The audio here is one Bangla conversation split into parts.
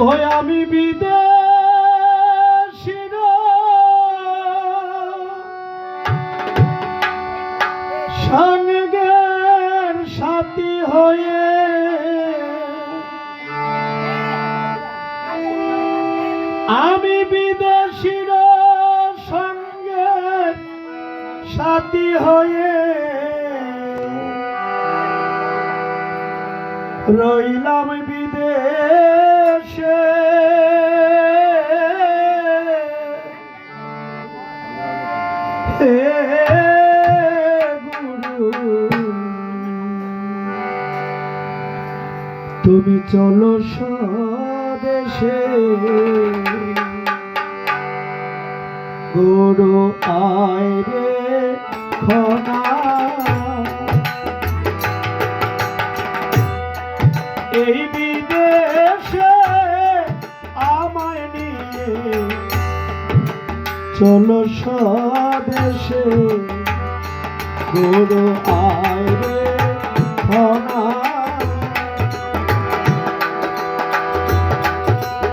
ওই আমি বিদেশির সঙ্গের সাথী হয়ে আমি বিদেশির সঙ্গে সাথী হয়ে রইলাম তুমি চলো স্বদেশে। গুরু আয় খনা এই বিদেশে আমায় নিয়ে চলো স্বদেশে। গুরু আয় খনা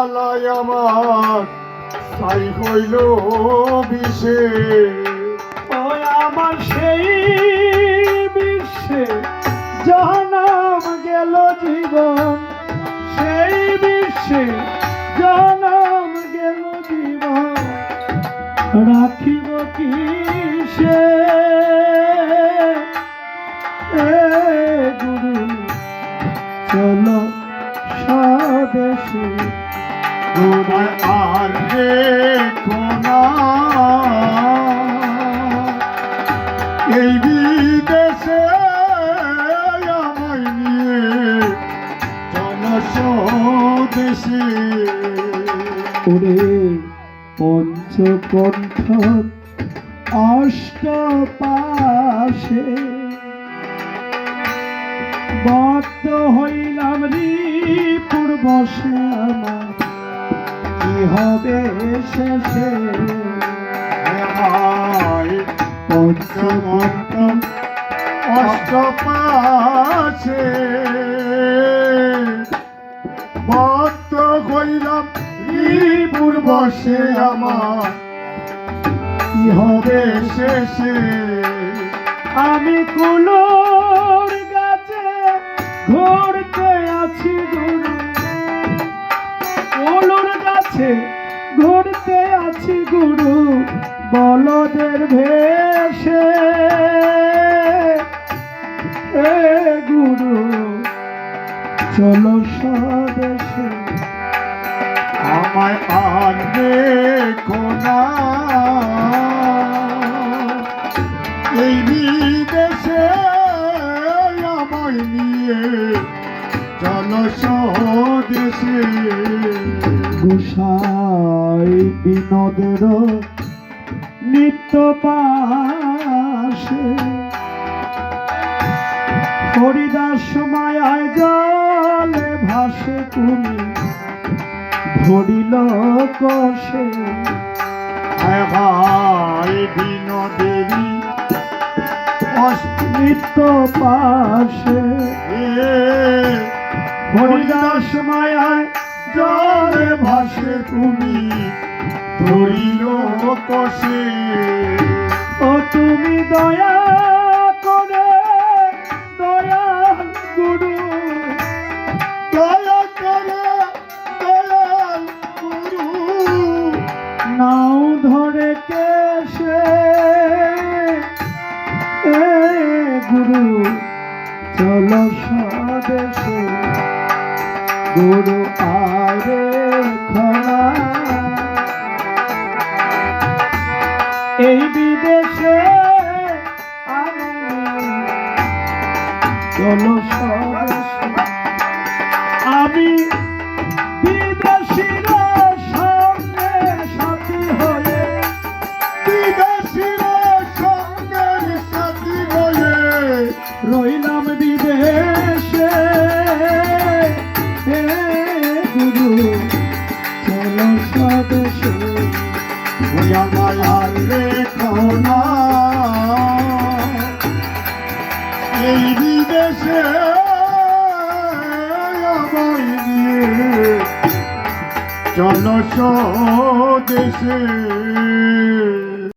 হইল কালায় আমার সাই হইল বিষে ওই আমার সেই বিশ্বে জনম গেল জীবন। সেই বিশ্বে জনম গেল জীবন। রাখিব কি জনস্বদেশে ওরে পঞ্চকণ্ঠ অষ্ট পাশে বদ্ধ হইলাম রিপুর বসে আমার কি হবে শেষে? পঞ্চকণ্ঠ অষ্টপাশে হইলাম রিপুর বসে আমার। কি হবে শেষে? আমি কুলোর গাছে ঘুরতে আছি গুরু গাছে ঘুরতে আছি গুরু, বলদের ভেসে গুরু, চলো স্বদেশে আমায় আনবে কোনা। এই বিদেশে আমায় নিয়ে চল স্বদেশে। গুসাই বিনোদের নিত্য পাশে। হরিদাস মায়ায় জলে ভাসে তুমি। ধরিল কষে। হায় ভাই বিনোদেবী নিত্য পাশে। হরিদাস মায়ায় জলে ভাসে তুমি ধরিল কষে। ও তুমি দয়া স্বদেশে গুরু আরে এই বিদেশে গুরু চলো স্বদেশে ভূয়া মায়ার রেখনা এই বিদেশে